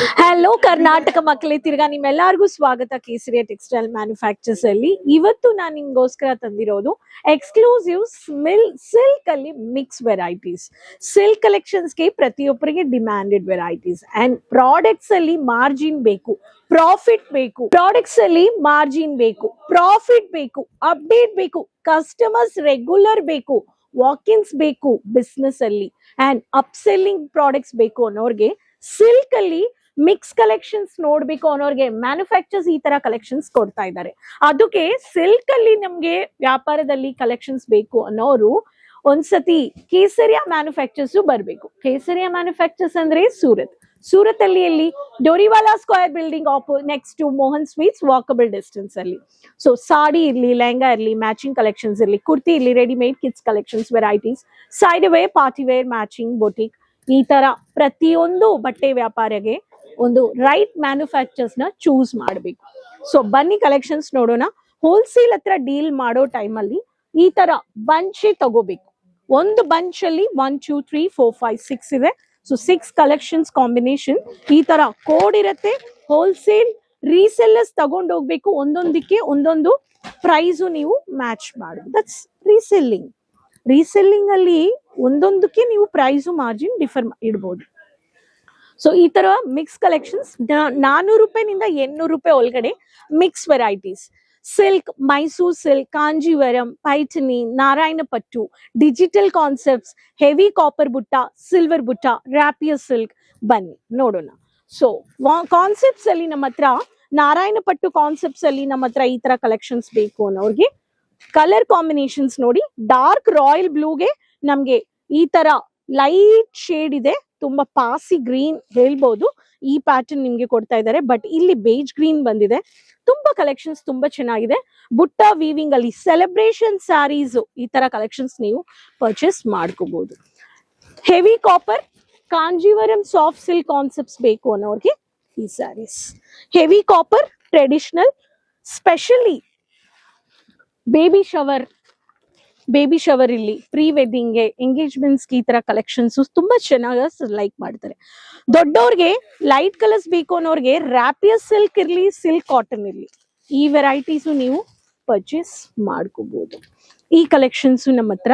Hello Karnataka ಮಕ್ಕಳೇ. ತಿರ್ಗಾ ನಿಮ್ಮೆಲ್ಲರಿಗೂ ಸ್ವಾಗತ ಕೇಸರಿಯ ಟೆಕ್ಸ್ಟೈಲ್ ಮ್ಯಾನುಫ್ಯಾಕ್ಚರ್ಸ್ ಅಲ್ಲಿ. ಇವತ್ತು ನಾನು ನಿಮ್ಗೋಸ್ಕರ ತಂದಿರೋದು ಎಕ್ಸ್ಕ್ಲೂಸಿವ್ ಸ್ಮಿಲ್ ಸಿಲ್ಕ್ ಅಲ್ಲಿ ಮಿಕ್ಸ್ ವೆರೈಟೀಸ್ ಸಿಲ್ಕ್ ಕಲೆಕ್ಷನ್ಸ್ಗೆ ಪ್ರತಿಯೊಬ್ಬರಿಗೆ ಡಿಮ್ಯಾಂಡೆಡ್ ವೆರೈಟೀಸ್ ಅಂಡ್ ಪ್ರಾಡಕ್ಟ್ಸ್ ಅಲ್ಲಿ ಮಾರ್ಜಿನ್ ಬೇಕು ಪ್ರಾಫಿಟ್ ಬೇಕು. ಪ್ರಾಡಕ್ಟ್ಸ್ ಅಲ್ಲಿ ಮಾರ್ಜಿನ್ ಬೇಕು ಪ್ರಾಫಿಟ್ ಬೇಕು ಅಪ್ಡೇಟ್ ಬೇಕು ಕಸ್ಟಮರ್ಸ್ ರೆಗ್ಯುಲರ್ ಬೇಕು ವಾಕಿನ್ಸ್ ಬೇಕು ಬಿಸ್ನೆಸ್ ಅಲ್ಲಿ. ಅಂಡ್ ಅಪ್ಸೆಲ್ಲಿಂಗ್ ಪ್ರಾಡಕ್ಟ್ಸ್ ಬೇಕು ಅನ್ನೋರ್ಗೆ ಸಿಲ್ಕ್ ಅಲ್ಲಿ ಮಿಕ್ಸ್ ಕಲೆಕ್ಷನ್ಸ್ ನೋಡ್ಬೇಕು ಅನ್ನೋರ್ಗೆ ಮ್ಯಾನುಫ್ಯಾಕ್ಚರ್ಸ್ ಈ ತರ ಕಲೆಕ್ಷನ್ಸ್ ಕೊಡ್ತಾ ಇದ್ದಾರೆ. ಅದಕ್ಕೆ ಸಿಲ್ಕ್ ಅಲ್ಲಿ ನಮ್ಗೆ ವ್ಯಾಪಾರದಲ್ಲಿ ಕಲೆಕ್ಷನ್ಸ್ ಬೇಕು ಅನ್ನೋರು ಒಂದ್ಸತಿ ಕೇಸರಿಯಾ ಮ್ಯಾನುಫ್ಯಾಕ್ಚರ್ಸ್ ಬರ್ಬೇಕು. ಕೇಸರಿಯಾ ಮ್ಯಾನುಫ್ಯಾಕ್ಚರ್ಸ್ ಅಂದ್ರೆ ಸೂರತ್. ಸೂರತ್ ಅಲ್ಲಿ ಎಲ್ಲಿ? Doriwala square building ಆಪೋ next to Mohan sweets walkable distance ಅಲ್ಲಿ. ಸೊ ಸಾಡಿ ಇರ್ಲಿ, ಲೆಹಂಗಾ ಇರ್ಲಿ ಮ್ಯಾಚಿಂಗ್ ಕಲೆಕ್ಷನ್ಸ್ ಇರ್ಲಿ, ಕುರ್ತಿ ಇರ್ಲಿ readymade kids collections varieties side way party wear matching boutique ಈ ತರ ಪ್ರತಿಯೊಂದು ಬಟ್ಟೆ ವ್ಯಾಪಾರಿಗೆ ಒಂದು ರೈಟ್ ಮ್ಯಾನುಫ್ಯಾಕ್ಚರ್ಸ್ನ ಚೂಸ್ ಮಾಡಬೇಕು. ಸೊ ಬನ್ನಿ ಕಲೆಕ್ಷನ್ಸ್ ನೋಡೋಣ. ಹೋಲ್ಸೇಲ್ ಹತ್ರ ಡೀಲ್ ಮಾಡೋ ಟೈಮಲ್ಲಿ ಈ ತರ ಬಂಚೇ ತಗೋಬೇಕು. ಒಂದು ಬಂಚ್ ಅಲ್ಲಿ one two three four five six ಇದೆ. ಸೊ ಸಿಕ್ಸ್ ಕಲೆಕ್ಷನ್ಸ್ ಕಾಂಬಿನೇಷನ್ ಈ ತರ ಕೋಡ್ ಇರುತ್ತೆ. ಹೋಲ್ಸೇಲ್ ರೀಸೆಲ್ಲರ್ಸ್ ತಗೊಂಡು ಹೋಗ್ಬೇಕು. ಒಂದೊಂದಕ್ಕೆ ಒಂದೊಂದು ಪ್ರೈಸು ನೀವು ಮ್ಯಾಚ್ ಮಾಡು ದಟ್ಸ್ ರೀಸೆಲ್ಲಿಂಗ್ ರೀಸೆಲ್ಲಿಂಗ್ ಅಲ್ಲಿ ಒಂದೊಂದಕ್ಕೆ ನೀವು ಪ್ರೈಸು ಮಾರ್ಜಿನ್ ಡಿಫರ್ ಇಡ್ಬೋದು. ಸೊ ಈ ತರ ಮಿಕ್ಸ್ ಕಲೆಕ್ಷನ್ಸ್ ನಾನೂರು ರೂಪಾಯಿನಿಂದ ಎಂಟ್ನೂರು ರೂಪಾಯಿ ಒಳಗಡೆ mix varieties silk Mysore silk Kanjeevaram Paithani Narayana ಪಟ್ಟು ಡಿಜಿಟಲ್ ಕಾನ್ಸೆಪ್ಟ್ಸ್ ಹೆವಿ ಕಾಪರ್ ಬುಟ್ಟ ಸಿಲ್ವರ್ ಬುಟ್ಟ ರ್ಯಾಪಿಯರ್ ಸಿಲ್ಕ್ ಬನ್ನಿ, ನೋಡೋಣ. ಸೊ ಕಾನ್ಸೆಪ್ಟ್ಸ್ ಅಲ್ಲಿ ನಮ್ಮ ಹತ್ರ ನಾರಾಯಣ ಪಟ್ಟು ಕಾನ್ಸೆಪ್ಟ್ಸ್ ಅಲ್ಲಿ ನಮ್ಮ ಹತ್ರ ಈ ತರ ಕಲೆಕ್ಷನ್ಸ್ ಬೇಕು ಅನ್ನೋರಿಗೆ ಕಲರ್ ಕಾಂಬಿನೇಷನ್ಸ್ ನೋಡಿ ಡಾರ್ಕ್ ರಾಯಲ್ ಬ್ಲೂಗೆ ನಮ್ಗೆ ಈ ತರ ಲೈಟ್ ಶೇಡ್ ಇದೆ, ತುಂಬಾ ಪಾಸಿ ಗ್ರೀನ್ ಹೇಳ್ಬೋದು. ಈ ಪ್ಯಾಟರ್ನ್ ನಿಮ್ಗೆ ಕೊಡ್ತಾ ಇದ್ದಾರೆ. ಬಟ್ ಇಲ್ಲಿ ಬೇಜ್ ಗ್ರೀನ್ ಬಂದಿದೆ. ತುಂಬಾ ಕಲೆಕ್ಷನ್ಸ್ ತುಂಬಾ ಚೆನ್ನಾಗಿದೆ. ಬುಟ್ಟ ವೀವಿಂಗ್ ಅಲ್ಲಿ ಸೆಲೆಬ್ರೇಷನ್ ಸ್ಯಾರೀಸ್ ಈ ತರ ಕಲೆಕ್ಷನ್ಸ್ ನೀವು ಪರ್ಚೇಸ್ ಮಾಡ್ಕೋಬಹುದು heavy copper Kanjeevaram soft silk concepts ಬೇಕು ಅನ್ನೋರಿಗೆ ಈ sarees heavy copper traditional specially baby shower baby shower ಇಲ್ಲಿ ಪ್ರೀ ವೆಡ್ಡಿಂಗ್ಗೆ ಎಂಗೇಜ್ಮೆಂಟ್ಸ್ಗೆ ಈ ತರ ಕಲೆಕ್ಷನ್ಸ್ ತುಂಬಾ ಚೆನ್ನಾಗಿ ಲೈಕ್ ಮಾಡ್ತಾರೆ. ದೊಡ್ಡವ್ರಿಗೆ ಲೈಟ್ ಕಲರ್ಸ್ ಬೇಕು ಅನ್ನೋರ್ಗೆ ರ್ಯಾಪಿಯಸ್ ಸಿಲ್ಕ್ ಇರ್ಲಿ ಸಿಲ್ಕ್ ಕಾಟನ್ ಇರ್ಲಿ, ಈ ವೆರೈಟೀಸು ನೀವು ಪರ್ಚೇಸ್ ಮಾಡ್ಕೋಬಹುದು ಈ ಕಲೆಕ್ಷನ್ಸ್ ನಮ್ಮ ಹತ್ರ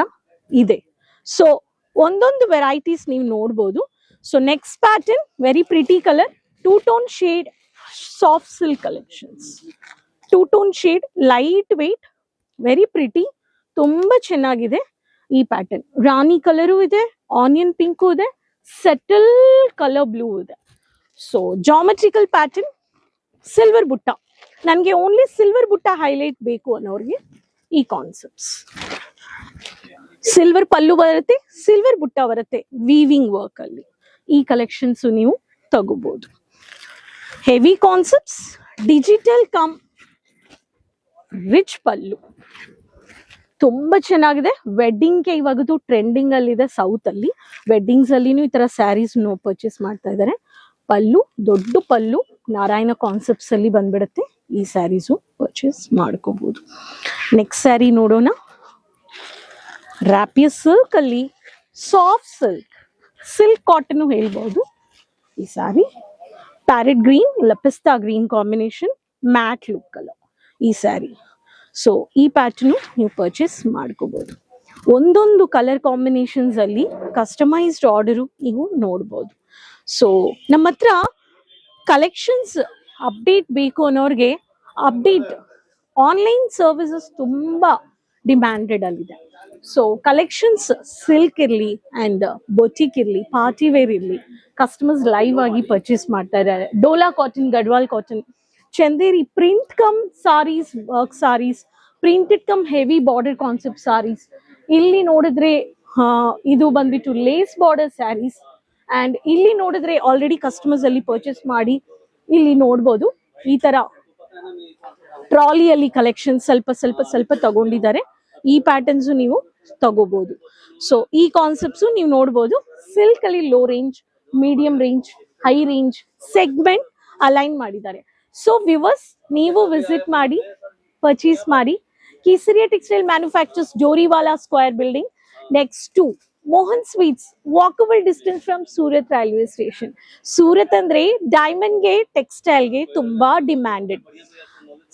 ಇದೆ. ಸೊ ಒಂದೊಂದು ವೆರೈಟೀಸ್ ನೀವು ನೋಡ್ಬೋದು. So next pattern very pretty colour two tone shade soft silk collections two tone shade light weight very pretty ತುಂಬಾ ಚೆನ್ನಾಗಿದೆ ಈ ಪ್ಯಾಟರ್ನ್ ರಾಣಿ ಕಲರು ಇದೆ ಆನಿಯನ್ ಪಿಂಕು ಇದೆ ಸೆಟಲ್ ಕಲರ್ ಬ್ಲೂ ಇದೆ. ಸೊ ಜಾಮೆಟ್ರಿಕಲ್ ಪ್ಯಾಟರ್ನ್ ಸಿಲ್ವರ್ ಬುಟ್ಟ. ನನಗೆ ಓನ್ಲಿ ಸಿಲ್ವರ್ ಬುಟ್ಟ ಹೈಲೈಟ್ ಬೇಕು ಅನ್ನೋರಿಗೆ ಈ ಕಾನ್ಸೆಪ್ಟ್ಸ್ ಸಿಲ್ವರ್ ಪಲ್ಲು ಬರುತ್ತೆ ಸಿಲ್ವರ್ ಬುಟ್ಟ ಬರುತ್ತೆ ವೀವಿಂಗ್ ವರ್ಕ್ ಅಲ್ಲಿ. ಈ ಕಲೆಕ್ಷನ್ಸ್ ನೀವು ತಗೋಬಹುದು heavy concepts digital cum rich pallu. ತುಂಬಾ ಚೆನ್ನಾಗಿದೆ. ವೆಡ್ಡಿಂಗ್ಗೆ ಇವಾಗದು ಟ್ರೆಂಡಿಂಗ್ ಅಲ್ಲಿ ಇದೆ ಸೌತ್ ಅಲ್ಲಿ. ವೆಡ್ಡಿಂಗ್ಸ್ ಅಲ್ಲಿನೂ ಈ ತರ ಸ್ಯಾರೀಸ್ ಪರ್ಚೇಸ್ ಮಾಡ್ತಾ ಇದ್ದಾರೆ ಪಲ್ಲು, ದೊಡ್ಡ ಪಲ್ಲು, ನಾರಾಯಣ ಕಾನ್ಸೆಪ್ಟ್ಸ್ ಅಲ್ಲಿ ಬಂದ್ಬಿಡುತ್ತೆ. ಈ ಸ್ಯಾರೀಸು ಪರ್ಚೇಸ್ ಮಾಡ್ಕೋಬಹುದು ನೆಕ್ಸ್ಟ್ ಸ್ಯಾರಿ ನೋಡೋಣ. ರ್ಯಾಪಿಯ ಸಿಲ್ಕ್ ಅಲ್ಲಿ ಸಾಫ್ಟ್ ಸಿಲ್ಕ್ ಸಿಲ್ಕ್ ಕಾಟನ್ ಹೇಳ್ಬಹುದು ಈ sari parrot green ಲಪಿಸ್ತಾ green combination matte look colour ಈ ಸ್ಯಾರಿ ಸೊ ಈ ಪ್ಯಾಟರ್ನು ನೀವು ಪರ್ಚೇಸ್ ಮಾಡ್ಕೋಬೋದು. ಒಂದೊಂದು ಕಲರ್ ಕಾಂಬಿನೇಷನ್ಸ್ ಅಲ್ಲಿ ಕಸ್ಟಮೈಸ್ಡ್ ಆರ್ಡರು ನೀವು ನೋಡ್ಬೋದು. ಸೊ ನಮ್ಮ ಹತ್ರ ಕಲೆಕ್ಷನ್ಸ್ ಅಪ್ಡೇಟ್ ಬೇಕು ಅನ್ನೋರಿಗೆ ಅಪ್ಡೇಟ್ ಆನ್ಲೈನ್ ಸರ್ವಿಸಸ್ ತುಂಬಾ ಡಿಮ್ಯಾಂಡೆಡ್ ಅಲ್ಲಿದೆ ಸೊ ಕಲೆಕ್ಷನ್ಸ್ ಸಿಲ್ಕ್ ಇರಲಿ ಅಂಡ್ ಬೊಟಿಕ್ ಇರಲಿ ಪಾರ್ಟಿ ವೇರ್ ಇರಲಿ ಕಸ್ಟಮರ್ಸ್ ಲೈವ್ ಆಗಿ ಪರ್ಚೇಸ್ ಮಾಡ್ತಾ ಇದ್ದಾರೆ. Dola cotton Gadwal cotton Chanderi print cum sarees work sarees printed cum heavy border concept sarees ಇಲ್ಲಿ ನೋಡಿದ್ರೆ ಇದು ಬಂದ್ಬಿಟ್ಟು ಲೇಸ್ ಬಾರ್ಡರ್ ಸ್ಯಾರೀಸ್ ಅಂಡ್ ಇಲ್ಲಿ ನೋಡಿದ್ರೆ ಆಲ್ರೆಡಿ ಕಸ್ಟಮರ್ಸ್ ಅಲ್ಲಿ ಪರ್ಚೇಸ್ ಮಾಡಿ ಇಲ್ಲಿ ನೋಡ್ಬೋದು. ಈ ತರ ಟ್ರಾಲಿಯಲ್ಲಿ ಕಲೆಕ್ಷನ್ ಸ್ವಲ್ಪ ಸ್ವಲ್ಪ ಸ್ವಲ್ಪ ತಗೊಂಡಿದ್ದಾರೆ. ಈ ಪ್ಯಾಟರ್ನ್ಸ್ ನೀವು ತಗೋಬಹುದು ಸೊ ಈ ಕಾನ್ಸೆಪ್ಟ್ಸ್ ನೀವು ನೋಡ್ಬೋದು. ಸಿಲ್ಕ್ ಅಲ್ಲಿ low range medium range high range segment align ಮಾಡಿದ್ದಾರೆ. ಸೊ ವಿವರ್ಸ್ ನೀವು ವಿಸಿಟ್ ಮಾಡಿ ಪರ್ಚೇಸ್ ಮಾಡಿ Kesariya textile manufacturers Zoriwala square building next to Mohan sweets walkable distance from Surat railway station Surat ಅಂದ್ರೆ ಡೈಮಂಡ್ಗೆ ಟೆಕ್ಸ್ಟೈಲ್ಗೆ ತುಂಬಾ demanded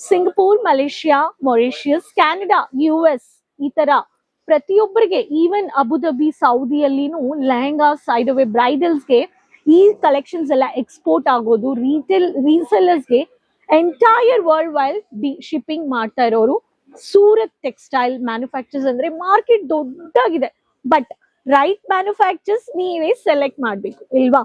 Singapore Malaysia Mauritius Canada U S ಈ ತರ ಪ್ರತಿಯೊಬ್ಬರಿಗೆ ಈವನ್ ಅಬುದಾಬಿ ಸೌದಿಯಲ್ಲಿನೂ ಲೆಹಂಗಾ ಸೈಡ್ ಅವೇ ಬ್ರೈಡಲ್ಸ್ಗೆ ಈ ಕಲೆಕ್ಷನ್ಸ್ ಎಲ್ಲ ಎಕ್ಸ್ಪೋರ್ಟ್ ಆಗೋದು ರೀಟೇಲ್ ರೀಸೆಲ್ಲರ್ಸ್ಗೆ entire world wide D shipping ಮಾಡ್ತಾ ಇರೋರು. ಸೂರತ್ ಟೆಕ್ಸ್ಟೈಲ್ ಮ್ಯಾನುಫ್ಯಾಕ್ಚರ್ಸ್ ಅಂದ್ರೆ ಮಾರ್ಕೆಟ್ ದೊಡ್ಡಾಗಿದೆ. ಬಟ್ ರೈಟ್ ಮ್ಯಾನುಫ್ಯಾಕ್ಚರ್ಸ್ ನೀವೇ ಸೆಲೆಕ್ಟ್ ಮಾಡಬೇಕು, ಇಲ್ವಾ?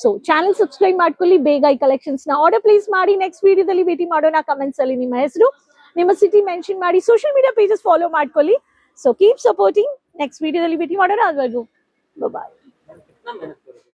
ಸೊ ಚಾನಲ್ ಸಬ್ಸ್ಕ್ರೈಬ್ ಮಾಡ್ಕೊಳ್ಳಿ, ಬೇಗ ಈ ಕಲೆಕ್ಷನ್ಸ್ನ ಆರ್ಡರ್ ಪ್ಲೇಸ್ ಮಾಡಿ ನೆಕ್ಸ್ಟ್ ವಿಡಿಯೋದಲ್ಲಿ ಭೇಟಿ ಮಾಡೋಣ. ಕಮೆಂಟ್ಸ್ ಅಲ್ಲಿ ನಿಮ್ಮ ಹೆಸರು, ನಿಮ್ಮ ಸಿಟಿ ಮೆನ್ಷನ್ ಮಾಡಿ ಸೋಷಿಯಲ್ ಮೀಡಿಯಾ ಪೇಜಸ್ ಫಾಲೋ ಮಾಡ್ಕೊಳ್ಳಿ. ಸೊ ಕೀಪ್ ಸಪೋರ್ಟಿಂಗ್ ನೆಕ್ಸ್ಟ್ ವಿಡಿಯೋದಲ್ಲಿ ಭೇಟಿ ಮಾಡೋಣ. ಅದುವರೆಗೂ ಬಾಯ್